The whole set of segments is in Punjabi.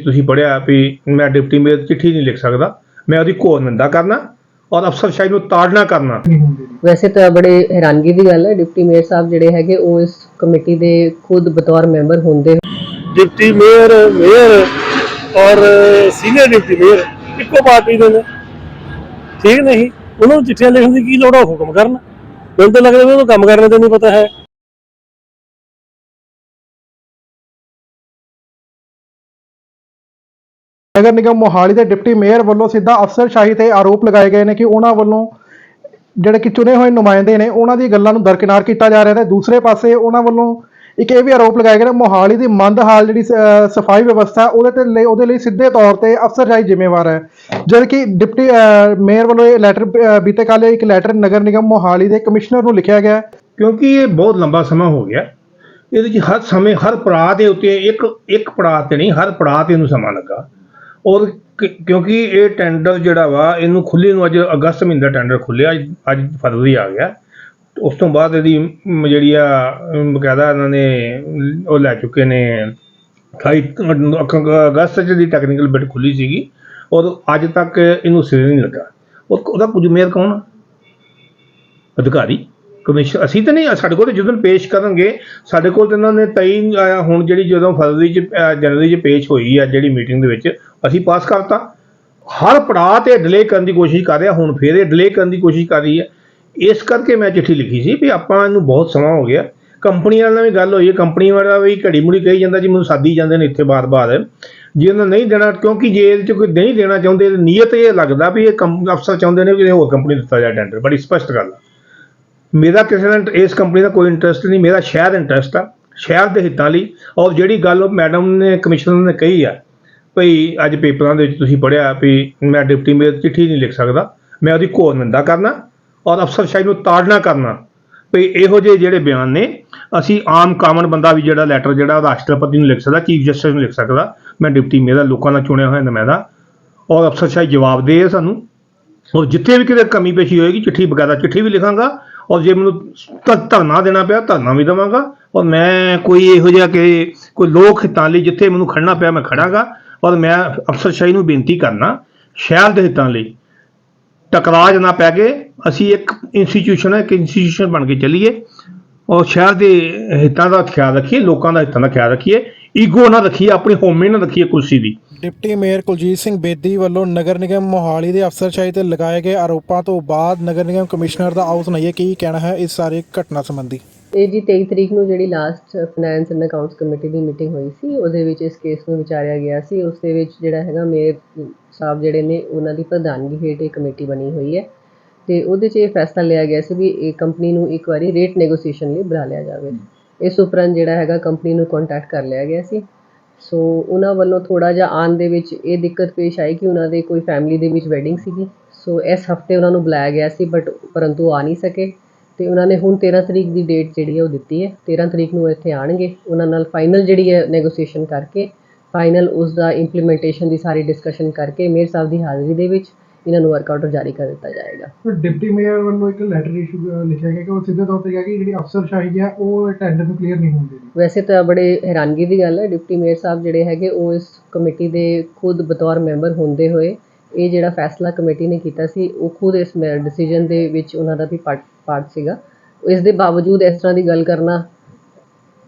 ਵਿੱਚ ਤੁਸੀਂ ਪੜਿਆ ਵੀ ਮੈਂ ਡਿਪਟੀ ਮੇਅਰ ਚਿੱਠੀ ਨਹੀਂ ਲਿਖ ਸਕਦਾ ਮੈਂ ਉਹਦੀ ਘੋਰ ਨਿੰਦਾ ਕਰਨਾ ਔਰ ਅਫਸਰਸ਼ਾਹੀ ਨੂੰ ਤਾੜਨਾ ਕਰਨਾ। ਵੈਸੇ ਤਾਂ ਬੜੇ ਹੈਰਾਨਗੀ ਦੀ ਗੱਲ ਹੈ ਡਿਪਟੀ ਮੇਅਰ ਸਾਹਿਬ ਜਿਹੜੇ ਹੈਗੇ ਉਹ ਇਸ ਕਮੇਟੀ ਦੇ ਖੁਦ ਬਤੌਰ ਮੈਂਬਰ ਹੁੰਦੇ ਡਿਪਟੀ ਮੇਅਰ ਮੇਅਰ ਔਰ ਸੀਨੀਅਰ ਡਿਪਟੀ ਮੇਅਰ ਇੱਕੋ ਪਾਰਟੀ ਦੇ ਨੇ। ਠੀਕ ਨਹੀਂ ਉਹਨਾਂ ਨੂੰ ਚਿੱਠੀਆਂ ਲਿਖਣ ਦੀ ਕੀ ਲੋੜ ਆ ਹੁਕਮ ਕਰਨ। ਮੈਨੂੰ ਤਾਂ ਲੱਗਦਾ ਵੀ ਉਹਨੂੰ ਕੰਮ ਕਰਨ ਦਾ ਨਹੀਂ ਪਤਾ ਹੈ। ਨਗਰ ਨਿਗਮ ਮੋਹਾਲੀ ਦੇ ਡਿਪਟੀ ਮੇਅਰ ਵੱਲੋਂ ਸਿੱਧਾ ਅਫਸਰਸ਼ਾਹੀ ਤੇ ਆਰੋਪ ਲਗਾਏ ਗਏ ਨੇ ਕਿ ਉਹਨਾਂ ਵੱਲੋਂ ਜਿਹੜੇ ਕਿ ਚੁਣੇ ਹੋਏ ਨੁਮਾਇੰਦੇ ਨੇ ਉਹਨਾਂ ਦੀ ਗੱਲਾਂ ਨੂੰ ਦਰਕਿਨਾਰ ਕੀਤਾ ਜਾ ਰਿਹਾ ਤੇ ਦੂਸਰੇ ਪਾਸੇ ਉਹਨਾਂ ਵੱਲੋਂ ਇੱਕ ਇਹ ਵੀ ਆਰੋਪ ਲਗਾਇਆ ਗਿਆ ਨੇ ਮੋਹਾਲੀ ਦੀ ਮੰਦ ਹਾਲ ਜਿਹੜੀ ਸਫ਼ਾਈ ਵਿਵਸਥਾ ਉਹਦੇ ਤੇ ਲਈ ਉਹਦੇ ਲਈ ਸਿੱਧੇ ਤੌਰ ਤੇ ਅਫਸਰਸ਼ਾਹੀ ਜ਼ਿੰਮੇਵਾਰ ਹੈ। ਜਦ ਕਿ ਡਿਪਟੀ ਅਹ, ਮੇਅਰ ਵੱਲੋਂ ਇਹ ਲੈਟਰ ਬੀਤੇ ਕੱਲ੍ਹ ਇੱਕ ਲੈਟਰ ਨਗਰ ਨਿਗਮ ਮੋਹਾਲੀ ਦੇ ਕਮਿਸ਼ਨਰ ਨੂੰ ਲਿਖਿਆ ਗਿਆ ਕਿਉਂਕਿ ਇਹ ਬਹੁਤ ਲੰਬਾ ਸਮਾਂ ਹੋ ਗਿਆ। ਇਹਦੇ 'ਚ ਹਰ ਸਮੇਂ ਹਰ ਪੜਾਅ ਦੇ ਉੱਤੇ ਇੱਕ ਇੱਕ ਪੜਾਅ ਤੇ ਨਹੀਂ ਹਰ ਪੜਾਅ ਤੇ ਇਹਨੂੰ ਸਮਾਂ ਲੱਗਾ। ਔਰ ਕਿਉਂਕਿ ਇਹ ਟੈਂਡਰ ਜਿਹੜਾ ਵਾ, ਇਹਨੂੰ ਖੁੱਲੇ ਨੂੰ ਅੱਜ ਅਗਸਤ ਮਹੀਨੇ ਦਾ ਟੈਂਡਰ ਖੁੱਲਿਆ ਅੱਜ ਫਰਵਰੀ ਆ ਗਿਆ। ਉਸ ਤੋਂ ਬਾਅਦ ਇਹਦੀ ਜਿਹੜੀ ਆ ਬਕਾਇਦਾ ਇਹਨਾਂ ਨੇ, ਉਹ ਲੈ ਚੁੱਕੇ ਨੇ 28 ਅਗਸਤ 'ਚ ਦੀ ਟੈਕਨੀਕਲ ਬਿੱਟ ਖੁੱਲੀ ਸੀਗੀ, ਔਰ ਅੱਜ ਤੱਕ ਇਹਨੂੰ ਸਿਰੇ ਨਹੀਂ ਲੱਗਾ। ਔਰ ਉਹਦਾ ਕੁਝ ਮੇਅਰ ਕੌਣ? ਆ ਅਧਿਕਾਰੀ, ਕਮਿਸ਼ਨ, ਅਸੀਂ ਤਾਂ ਨਹੀਂ, ਸਾਡੇ ਕੋਲ ਜਦੋਂ ਪੇਸ਼ ਕਰਨਗੇ, ਸਾਡੇ ਕੋਲ ਤਾਂ ਇਹਨਾਂ ਨੇ ਤਈ ਆਇਆ ਹੁਣ ਜਿਹੜੀ ਜਦੋਂ ਫਰਵਰੀ ਚ ਜਨਵਰੀ ਚ ਪੇਸ਼ ਹੋਈ ਆ, ਜਿਹੜੀ ਮੀਟਿੰਗ ਦੇ ਵਿੱਚ ਅਸੀਂ ਪਾਸ ਕਰਤਾ। ਹਰ ਪੜਾਅ ਤੇ ਡਿਲੇ ਕਰਨ ਦੀ ਕੋਸ਼ਿਸ਼ ਕਰ ਰਿਹਾ, ਹੁਣ ਫੇਰ ਇਹ ਡਿਲੇ ਕਰਨ ਦੀ ਕੋਸ਼ਿਸ਼ ਕਰ ਰਹੀ ਹੈ। ਇਸ ਕਰਕੇ ਮੈਂ ਚਿੱਠੀ ਲਿਖੀ ਸੀ ਵੀ ਆਪਾਂ ਇਹਨੂੰ ਬਹੁਤ ਸਮਾਂ ਹੋ ਗਿਆ। ਕੰਪਨੀ ਵਾਲਿਆਂ ਨਾਲ ਵੀ ਗੱਲ ਹੋਈ ਹੈ ਕੰਪਨੀ ਵਾਲਾ ਵੀ ਘੜੀ ਮੁੜੀ ਕਹੀ ਜਾਂਦਾ ਜੀ, ਮੈਨੂੰ ਸਾਦੀ ਜਾਂਦੇ ਨੇ ਇੱਥੇ ਬਾਰ-ਬਾਰ। ਜੇ ਉਹਨਾਂ ਨਹੀਂ ਦੇਣਾ, ਕਿਉਂਕਿ ਜੇ ਇਹਦੇ ਚ ਕੋਈ ਨਹੀਂ ਦੇਣਾ ਚਾਹੁੰਦੇ ਨੀਅਤ ਇਹ ਲੱਗਦਾ ਵੀ ਇਹ ਕੰਮ ਅਫਸਰ ਚਾਹੁੰਦੇ ਨੇ ਕਿ ਹੋਰ ਕੰਪਨੀ ਦਿੱਤਾ ਜਾਏ ਟੈਂਡਰ ਬੜੀ ਸਪਸ਼ਟ ਗੱਲ ਆ। ਮੇਰਾ ਕਿਸੇ ਨਾਲ ਇਸ ਕੰਪਨੀ ਦਾ ਕੋਈ ਇੰਟਰਸਟ ਨਹੀਂ, ਮੇਰਾ ਸ਼ਹਿਰ ਇੰਟਰਸਟ ਆ, ਸ਼ਹਿਰ ਦੇ ਹਿੱਤਾਂ ਲਈ। ਔਰ ਜਿਹੜੀ ਗੱਲ ਉਹ ਮੈਡਮ ਨੇ, ਕਮਿਸ਼ਨਰ ਨੇ ਕਹੀ ਆ ਭਈ ਅੱਜ ਪੇਪਰਾਂ ਦੇ ਵਿੱਚ ਤੁਸੀਂ ਪੜਿਆ ਵੀ ਮੈਂ ਡਿਪਟੀ ਮੇਅਰ ਚਿੱਠੀ ਨਹੀਂ ਲਿਖ ਸਕਦਾ, ਮੈਂ ਉਹਦੀ ਘੋਰ ਨਿੰਦਾ ਕਰਨਾ ਔਰ ਅਫਸਰਸ਼ਾਹੀ ਨੂੰ ਤਾੜਨਾ ਕਰਨਾ। ਵੀ ਇਹੋ ਜਿਹੇ ਜਿਹੜੇ ਬਿਆਨ ਨੇ, ਅਸੀਂ ਆਮ ਕਾਮਨ ਬੰਦਾ ਵੀ ਜਿਹੜਾ ਲੈਟਰ ਜਿਹੜਾ ਰਾਸ਼ਟਰਪਤੀ ਨੂੰ ਲਿਖ ਸਕਦਾ ਚੀਫ ਜਸਟਿਸ ਨੂੰ ਲਿਖ ਸਕਦਾ, ਮੈਂ ਡਿਪਟੀ ਮੇਅਰ ਲੋਕਾਂ ਦਾ ਚੁਣਿਆ ਹੋਇਆ ਨੁਮਾਇੰਦਾ। ਔਰ ਅਫਸਰਸ਼ਾਹੀ ਜਵਾਬ ਦੇ ਸਾਨੂੰ। ਔਰ ਜਿੱਥੇ ਵੀ ਕਿਤੇ ਕਮੀ ਪੇਸ਼ੀ ਹੋਏਗੀ, ਚਿੱਠੀ ਵਗੈਰਾ ਚਿੱਠੀ ਵੀ ਲਿਖਾਂਗਾ। ਔਰ ਜੇ ਮੈਨੂੰ ਧਰਨਾ ਦੇਣਾ ਪਿਆ, ਧਰਨਾ ਵੀ ਦੇਵਾਂਗਾ। ਔਰ ਮੈਂ ਕੋਈ ਇਹੋ ਜਿਹਾ ਕਿ, ਕੋਈ ਲੋਕ ਹਿੱਤਾਂ ਲਈ ਜਿੱਥੇ ਮੈਨੂੰ ਖੜਨਾ ਪਿਆ, ਮੈਂ ਖੜਾਂਗਾ ਔਰ ਮੈਂ ਅਫਸਰਸ਼ਾਹੀ ਨੂੰ ਬੇਨਤੀ ਕਰਨਾ, ਸ਼ਹਿਰ ਦੇ ਹਿੱਤਾਂ ਲਈ ਟਕਰਾਅ ਨਾ ਪੈ ਕੇ ਅਸੀਂ ਇੱਕ ਇੰਸਟੀਚਿਊਸ਼ਨ ਹੈ, ਇੱਕ ਇੰਸਟੀਚਿਊਸ਼ਨ ਬਣ ਕੇ ਚੱਲੀਏ ਔਰ ਸ਼ਹਿਰ ਦੇ ਹਿੱਤਾਂ ਦਾ ਖਿਆਲ ਰੱਖੀਏ, ਲੋਕਾਂ ਦਾ ਹਿੱਤਾਂ ਦਾ ਖਿਆਲ ਰੱਖੀਏ ਈਗੋ ਨਾ ਰੱਖੀਏ, ਆਪਣੀ ਹੋਮੇ ਨਾ ਰੱਖੀਏ ਕੁਰਸੀ ਦੀ। ਡਿਪਟੀ ਮੇਅਰ ਕੁਲਜੀਤ ਸਿੰਘ ਬੇਦੀ ਵੱਲੋਂ ਨਗਰ ਨਿਗਮ ਮੋਹਾਲੀ ਦੇ ਅਫਸਰਸ਼ਾਹੀ ਤੇ ਲਗਾਏ ਗਏ ਆਰੋਪਾਂ ਤੋਂ ਬਾਅਦ ਨਗਰ ਨਿਗਮ ਕਮਿਸ਼ਨਰ ਦਾ ਆਉ ਸੁਣਾਈਏ ਕੀ ਕਹਿਣਾ ਹੈ ਇਸ ਸਾਰੇ ਘਟਨਾ ਸੰਬੰਧੀ? ਇਹ ਜੀ 23 ਤਰੀਕ ਨੂੰ ਜਿਹੜੀ last finance and accounts committee the meeting ਹੋਈ ਸੀ, ਉਹਦੇ ਵਿੱਚ ਇਸ ਕੇਸ ਨੂੰ ਵਿਚਾਰਿਆ ਗਿਆ ਸੀ। ਉਸ ਦੇ ਵਿੱਚ ਜਿਹੜਾ ਹੈਗਾ, ਮੇਅਰ ਸਾਹਿਬ ਜਿਹੜੇ ਨੇ, ਉਹਨਾਂ ਦੀ ਪ੍ਰਧਾਨਗੀ ਹੇਠ ਇਹ ਕਮੇਟੀ ਬਣੀ ਹੋਈ ਹੈ। ਤੇ ਉਹਦੇ 'ਚ ਇਹ ਫੈਸਲਾ ਲਿਆ ਗਿਆ ਸੀ ਵੀ ਇਹ ਕੰਪਨੀ ਨੂੰ ਇੱਕ ਵਾਰੀ ਰੇਟ ਨੈਗੋਸੀਏਸ਼ਨ ਲਈ ਬੁਲਾ ਲਿਆ ਜਾਵੇ। ਇਸ ਉਪਰੰਤ ਜਿਹੜਾ ਹੈਗਾ ਕੰਪਨੀ ਨੂੰ ਕੰਟੈਕਟ ਕਰ ਲਿਆ ਗਿਆ ਸੀ। ਸੋ ਉਹਨਾਂ ਵੱਲੋਂ ਥੋੜਾ ਜਿਹਾ ਆਉਣ ਦੇ ਵਿੱਚ ਇਹ ਦਿੱਕਤ ਪੇਸ਼ ਆਈ ਕਿ ਉਹਨਾਂ ਦੇ ਕੋਈ ਫੈਮਿਲੀ ਦੇ ਵਿੱਚ ਵੈਡਿੰਗ ਸੀਗੀ। ਸੋ ਇਸ ਹਫ਼ਤੇ ਉਹਨਾਂ ਨੂੰ ਬੁਲਾਇਆ ਗਿਆ ਸੀ ਬਟ ਪਰੰਤੂ ਆ ਨਹੀਂ ਸਕੇ। ਤੇ ਉਹਨਾਂ ਨੇ ਹੁਣ 13 ਤਰੀਕ ਦੀ ਡੇਟ ਜਿਹੜੀ ਹੈ ਉਹ ਦਿੱਤੀ ਹੈ। 13 ਤਰੀਕ ਨੂੰ ਇੱਥੇ ਆਣਗੇ ਉਹਨਾਂ ਨਾਲ ਫਾਈਨਲ ਜਿਹੜੀ ਹੈ ਨੈਗੋਸੀਏਸ਼ਨ ਕਰਕੇ ਫਾਈਨਲ ਉਸ ਦਾ ਇੰਪਲੀਮੈਂਟੇਸ਼ਨ ਦੀ ਸਾਰੀ ਡਿਸਕਸ਼ਨ ਕਰਕੇ ਮੇਅਰ ਸਾਹਿਬ ਦੀ ਹਾਜ਼ਰੀ ਦੇ ਵਿੱਚ ਇਹਨਾਂ ਨੂੰ ਵਰਕ ਆਰਡਰ ਜਾਰੀ ਕਰ ਦਿੱਤਾ ਜਾਏਗਾ। ਪਰ ਡਿਪਟੀ ਮੇਅਰ ਵੱਲੋਂ ਇੱਕ ਲੈਟਰ ਇਸ਼ੂ ਲਿਖਿਆ ਗਿਆ ਕਿ ਉਹ ਸਿੱਧੇ ਤੌਰ ਤੇ ਕਿਹਾ ਕਿ ਜਿਹੜੀ ਅਫਸਰਸ਼ਾਹੀ ਹੈ ਉਹ ਟੈਂਡਰ ਨੂੰ ਕਲੀਅਰ ਨਹੀਂ ਹੋਣ ਦੇਣੀ ਵੈਸੇ ਤਾਂ ਬੜੇ ਹੈਰਾਨਗੀ ਦੀ ਗੱਲ ਹੈ। ਡਿਪਟੀ ਮੇਅਰ ਸਾਹਿਬ ਜਿਹੜੇ ਹੈਗੇ ਉਹ ਇਸ ਕਮੇਟੀ ਦੇ ਖੁਦ ਬਤੌਰ ਮੈਂਬਰ ਹੁੰਦੇ ਹੋਏ ਇਹ ਜਿਹੜਾ ਫੈਸਲਾ ਕਮੇਟੀ ਨੇ ਕੀਤਾ ਸੀ, ਉਹ ਖੁਦ ਇਸ ਡਿਸੀਜਨ ਦੇ ਵਿੱਚ ਉਹਨਾਂ ਦਾ ਵੀ ਪਾਰਟ ਪਾਰਟ ਸੀਗਾ। ਇਸ ਦੇ ਬਾਵਜੂਦ ਇਸ ਤਰ੍ਹਾਂ ਦੀ ਗੱਲ ਕਰਨਾ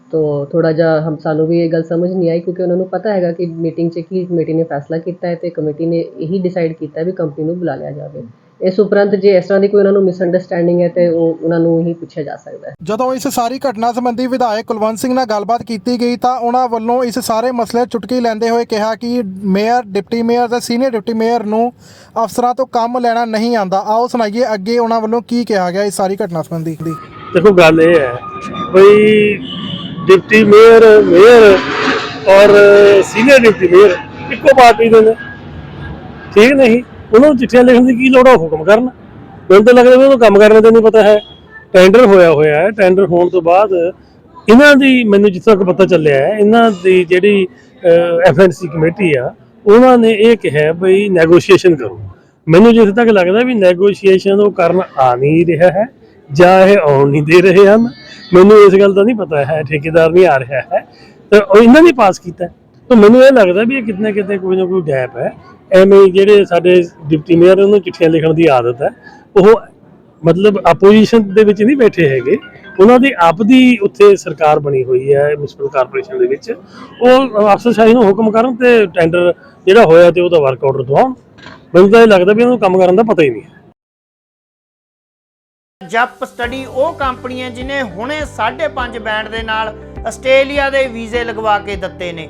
ਤੋ ਥੋੜਾ ਜਿਹਾ ਹਮ ਸਾਨੂੰ ਵੀ ਇਹ ਗੱਲ ਸਮਝ ਨਹੀਂ ਆਈ, ਕਿਉਂਕਿ ਉਹਨਾਂ ਨੂੰ ਪਤਾ ਹੈਗਾ ਕਿ ਮੀਟਿੰਗ 'ਚ ਕੀ ਕਮੇਟੀ ਨੇ ਫੈਸਲਾ ਕੀਤਾ ਹੈ ਤੇ ਕਮੇਟੀ ਨੇ ਇਹੀ ਡਿਸਾਈਡ ਕੀਤਾ ਵੀ ਕੰਪਨੀ ਨੂੰ ਬੁਲਾ ਲਿਆ ਜਾਵੇ। ਇਸ ਉਪਰੰਤ ਜੇ ਇਸ ਤਰ੍ਹਾਂ ਦੀ ਕੋਈ ਉਹਨਾਂ ਨੂੰ ਮਿਸਅੰਡਰਸਟੈਂਡਿੰਗ ਹੈ ਤੇ ਉਹ ਉਹਨਾਂ ਨੂੰ ਹੀ ਪੁੱਛਿਆ ਜਾ ਸਕਦਾ ਹੈ। ਜਦੋਂ ਇਸ ਸਾਰੀ ਘਟਨਾ ਸੰਬੰਧੀ ਵਿਧਾਇਕ ਕੁਲਵੰਤ ਸਿੰਘ ਨਾਲ ਗੱਲਬਾਤ ਕੀਤੀ ਗਈ ਤਾਂ ਉਹਨਾਂ ਵੱਲੋਂ ਇਸ ਸਾਰੇ ਮਸਲੇ ਚੁਟਕੀ ਲੈਂਦੇ ਹੋਏ ਕਿਹਾ ਕਿ ਮੇਅਰ ਡਿਪਟੀ ਮੇਅਰ ਤੇ ਸੀਨੀਅਰ ਡਿਪਟੀ ਮੇਅਰ ਨੂੰ ਅਫਸਰਾਂ ਤੋਂ ਕੰਮ ਲੈਣਾ ਨਹੀਂ ਆਂਦਾ ਆਓ ਸੁਣਾਈਏ ਅੱਗੇ ਉਹਨਾਂ ਵੱਲੋਂ ਕੀ ਕਿਹਾ ਗਿਆ ਇਸ ਸਾਰੀ ਘਟਨਾ ਸੰਬੰਧੀ। ਦੇਖੋ ਗੱਲ ਇਹ ਹੈ ਬਈ ਡਿਪਟੀ ਮੇਅਰ ਮੇਅਰ ਔਰ ਸੀਨੀਅਰ ਡਿਪਟੀ ਮੇਅਰ ਇੱਕੋ ਪਾਰਟੀ ਦੇ ਨੇ। ਠੀਕ ਨਹੀਂ? ਉਹਨਾਂ ਨੂੰ ਚਿੱਠੀਆਂ ਲਿਖਣ ਦੀ ਕੀ ਲੋੜ ਆ? ਹੁਕਮ ਕਰਨ। ਮੈਨੂੰ ਤਾਂ ਲੱਗਦਾ ਵੀ ਉਹਨੂੰ ਕੰਮ ਕਰਨ ਦਾ ਨਹੀਂ ਪਤਾ ਹੈ। ਟੈਂਡਰ ਹੋਇਆ ਹੋਇਆ ਹੈ। ਟੈਂਡਰ ਹੋਣ ਤੋਂ ਬਾਅਦ ਇਹਨਾਂ ਦੀ ਮੈਨੂੰ ਜਿੱਥੋਂ ਤੱਕ ਪਤਾ ਚੱਲਿਆ ਹੈ, ਇਹਨਾਂ ਦੀ ਜਿਹੜੀ ਐਫਐਨਸੀ ਕਮੇਟੀ ਆ, ਉਹਨਾਂ ਨੇ ਇਹ ਕਿਹਾ ਬਈ ਨੈਗੋਸ਼ੀਏਸ਼ਨ ਕਰੋ। ਮੈਨੂੰ ਜਿੱਥੇ ਤੱਕ ਲੱਗਦਾ ਵੀ ਨੈਗੋਸ਼ੀਏਸ਼ਨ ਉਹ ਕਰਨ ਆ ਨਹੀਂ ਰਿਹਾ ਹੈ, ਜਾਂ ਇਹ ਆਉਣ ਨਹੀਂ ਦੇ ਰਹੇ ਹਨ। ਮੈਨੂੰ ਇਸ ਗੱਲ ਦਾ ਨਹੀਂ ਪਤਾ ਹੈ, ਠੇਕੇਦਾਰ ਨਹੀਂ ਆ ਰਿਹਾ ਹੈ। ਤੇ ਉਹ ਇਹਨਾਂ ਨੇ ਪਾਸ ਕੀਤਾ ਤਾਂ ਮੈਨੂੰ ਇਹ ਲੱਗਦਾ ਵੀ ਇਹ ਕਿਤੇ ਨਾ ਕਿਤੇ ਕੋਈ ਨਾ ਕੋਈ ਗੈਪ ਹੈ। ਐਵੇਂ ਹੀ ਜਿਹੜੇ ਸਾਡੇ ਡਿਪਟੀ ਮੇਅਰ ਨੂੰ ਚਿੱਠੀਆਂ ਲਿਖਣ ਦੀ ਆਦਤ ਹੈ, ਉਹ ਮਤਲਬ ਆਪੋਜੀਸ਼ਨ ਦੇ ਵਿੱਚ ਨਹੀਂ ਬੈਠੇ ਹੈਗੇ। ਉਹਨਾਂ ਦੀ ਆਪ ਦੀ ਉੱਥੇ ਸਰਕਾਰ ਬਣੀ ਹੋਈ ਹੈ ਮਿਊਨਿਸਪਲ ਕਾਰਪੋਰੇਸ਼ਨ ਦੇ ਵਿੱਚ। ਉਹ ਅਫਸਰਸ਼ਾਹੀ ਨੂੰ ਹੁਕਮ ਕਰਨ ਤੇ ਟੈਂਡਰ ਜਿਹੜਾ ਹੋਇਆ ਤੇ ਉਹਦਾ ਵਰਕ ਆਰਡਰ ਦਵਾਉਣ। ਮੈਨੂੰ ਤਾਂ ਇਹ ਲੱਗਦਾ ਵੀ ਉਹਨੂੰ ਕੰਮ ਕਰਨ ਦਾ ਪਤਾ ਹੀ ਨਹੀਂ ਹੈ। ਜਪ ਸਟੱਡੀ ਉਹ ਕੰਪਨੀ ਹੈ ਜਿਨੇ ਹੁਣੇ 5.5 ਬੈਂਡ ਦੇ ਨਾਲ ਆਸਟ੍ਰੇਲੀਆ ਦੇ ਵੀਜ਼ੇ ਲਗਵਾ ਕੇ ਦਿੱਤੇ ਨੇ।